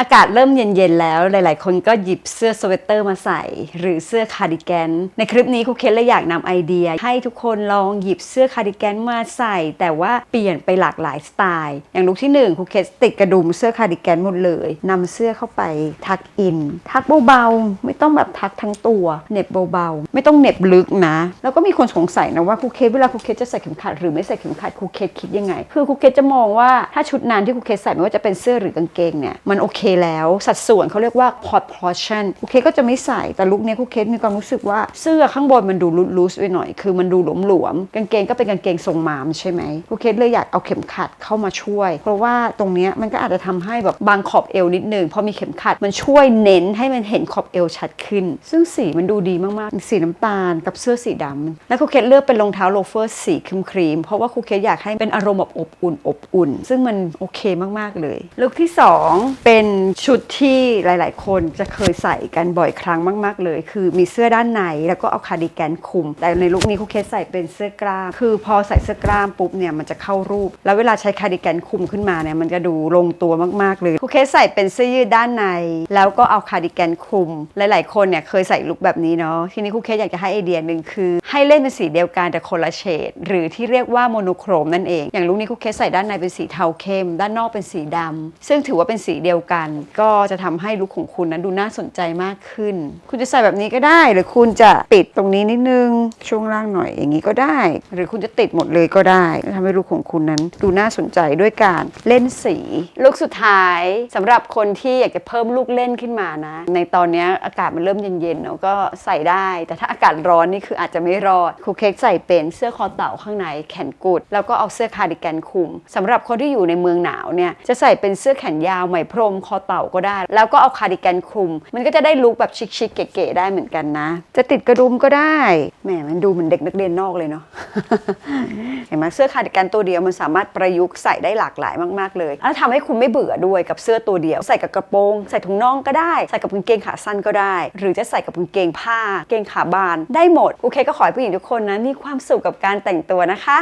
อากาศเริ่มเย็นๆแล้ว หลายๆ คนก็หยิบเสื้อสเวตเตอร์มาใส่ หรือเสื้อคาร์ดิแกน ในคลิปนี้ครูเคสเลยอยากนำไอเดีย ให้ทุกคนลองหยิบเสื้อคาร์ดิแกนมาใส่ แต่ว่าเปลี่ยนไปหลากหลายสไตล์ อย่างลุคที่หนึ่งครูเคสติดกระดุมเสื้อคาร์ดิแกนหมดเลยนำเสื้อเข้าไปทักอิน ทักเบาๆ ไม่ต้องแบบทักทั้งตัวเน็บเบาๆ ไม่ต้องเน็บลึกนะ แล้วก็มีคนสงสัยนะว่าครูเคสเวลาครูเคสจะใส่เข็มขัดหรือไม่ใส่เข็มขัดครูเคสคิดยังไง คือครูเคสจะมองว่าถ้าชุดนั้นที่ครูเคสใส่ไม่ว่าจะเป็นเสื้อหรือกางเกงเนี่ยมันโอเคแล้วสัดส่วนเขาเรียกว่า proportion ครูเคสก็จะไม่ใส่แต่ลุคเนี้ยครูเคสมีความรู้สึกว่าเสื้อข้างบนมันดูลูสๆไปหน่อย คือมันดูหลวมๆกางเกงก็เป็นกางเกงทรงมามใช่ไหมครูเคสเลยอยากเอาเข็มขัดเข้ามาช่วย เพราะว่าตรงเนี้ยมันก็อาจจะทำให้แบบบางขอบเอวนิดนึงพอมีเข็มขัดมันช่วยเน้นให้มันเห็นขอบเอวชัดขึ้น ซึ่งสีมันดูดีมากๆสีนำตาลกับเสื้อสีดำและครูเคสเลือกเป็นรองเท้าโลเฟอร์สีครีมเพราะว่าครูเคสอยากให้เป็นอารมณ์แบบอบอุ่นอบอุ่น ซึ่งมันโอเคมากๆเลย ลุคที่สองเป็นชุดที่หลาย ๆ คนจะเคยใส่กันบ่อยครั้งมาก ๆ เลย คือมีเสื้อด้านในแล้วก็เอาคาร์ดิแกนคลุม แต่ในลุคนี้ครูเคสใส่เป็นเสื้อกล้าม คือพอใส่เสื้อกล้ามปุ๊บเนี่ยมันจะเข้ารูป แล้วเวลาใช้คาร์ดิแกนคลุมขึ้นมาเนี่ยมันจะดูลงตัวมากๆเลยครูเคสใส่เป็นเสื้อยืดด้านใน แล้วก็เอาคาร์ดิแกนคลุม หลาย ๆ คนเนี่ยเคยใส่ลุคแบบนี้เนาะทีนี้ครูเคอยากจะให้ไอเดียหนึ่งคือ ให้เล่นเป็นสีเดียวกันแต่คนละเฉดหรือที่เรียกว่าโมโนโครมนั่นเอง อย่างลุคนี้ครูเคสใส่ด้านในเป็นสีเทาเข้ม ด้านนอกเป็นสีดำซึ่งถือว่าเป็นสีเดียวกัน ก็จะทำให้ลุคของคุณนั้นดูน่าสนใจมากขึ้น คุณจะใส่แบบนี้ก็ได้ หรือคุณจะปิดตรงนี้นิดนึงช่วงล่างหน่อยอย่างนี้ก็ได้ หรือคุณจะติดหมดเลยก็ได้ทำให้ลุคของคุณนั้นดูน่าสนใจด้วยการเล่นสีลุคสุดท้ายสำหรับคนที่อยากจะเพิ่มลูกเล่นขึ้นมานะ ในตอนนี้อากาศมันเริ่มเย็นๆเนาะก็ใส่ได้แต่ถ้าอากาศร้อนนี่คืออาจจะไม่รอดครูเค้กใส่เป็นเสื้อคอเต่าข้างในแขนกุด แล้วก็เอาเสื้อคาร์ดิแกนคลุมสำหรับคนที่อยู่ในเมืองหนาวเนี่ยจะใส่เป็นเสื้อแขนยาวไหมพรมคอเต่าก็ได้ แล้วก็เอาคาร์ดิแกนคลุม มันก็จะได้ลุคแบบชิคๆเก๋ๆได้เหมือนกันนะ จะติดกระดุมก็ได้แหมมันดูเหมือนเด็กนักเรียนนอกเลยเนาะเห็นไหมเสื้อคาร์ดิแกนตัวเดียวมันสามารถประยุกต์ใส่ได้หลากหลายมากๆเลยแล้วทำให้คุณไม่เบื่อด้วยกับเสื้อตัวเดียว ใส่กับกระโปรง ใส่ถุงน่องก็ได้ ใส่กับกางเกงขาสั้นก็ได้ หรือจะใส่กับกางเกงผ้าเกงขาบานได้หมดโอเคก็ขอให้ผู้หญิงทุกคนนะมีความสุขกับการแต่งตัวนะคะ